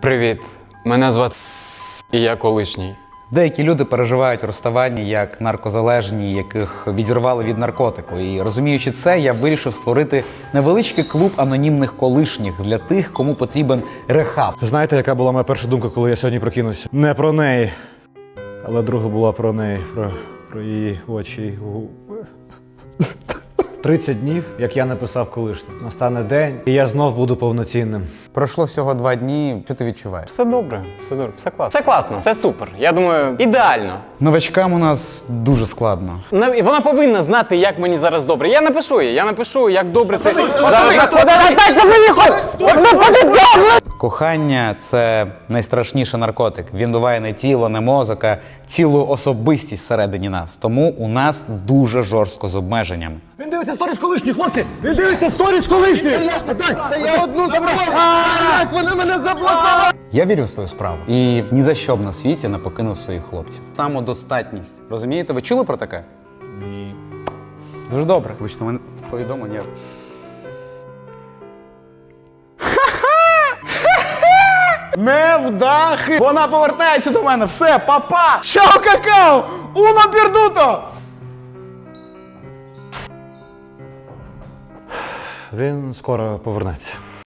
Привіт, мене звати і я колишній. Деякі люди переживають розставання як наркозалежні, яких відірвали від наркотику. І розуміючи це, я вирішив створити невеличкий клуб анонімних колишніх для тих, кому потрібен рехаб. Знаєте, яка була моя перша думка, коли я сьогодні прокинувся? Не про неї. Але друга була про неї, про, про її очі. І 30 днів, як я написав колишнім. Настане день, і я знов буду повноцінним. Пройшло всього два дні. Що ти відчуваєш? Все добре, все добре, все класно. Все класно, все супер. Я думаю, ідеально. Новачкам у нас дуже складно. На- і Вона повинна знати, як мені зараз добре. Я напишу їй, я напишу, як добре ти. Зараз- Дайте мені хоч! Одну повідомлення! Кохання це найстрашніший наркотик. Він буває не тіло, не мозок, а цілу особистість всередині нас. Тому у нас дуже жорстко з обмеженням. Він дивиться сторіс колишніх, хлопці! Він дивиться сторіс колишніх! Та я одну забрав! Як вони мене заблокували! Я вірю в свою справу і ні за що б на світі не покинув своїх хлопців. Самодостатність. Розумієте, ви чули про таке? Ні. Дуже добре. Вибачте, мене повідомлення. Невдахи! Вона повертається до мене. Все, папа! Чао, какао! Уно пердуто! Він скоро повернеться.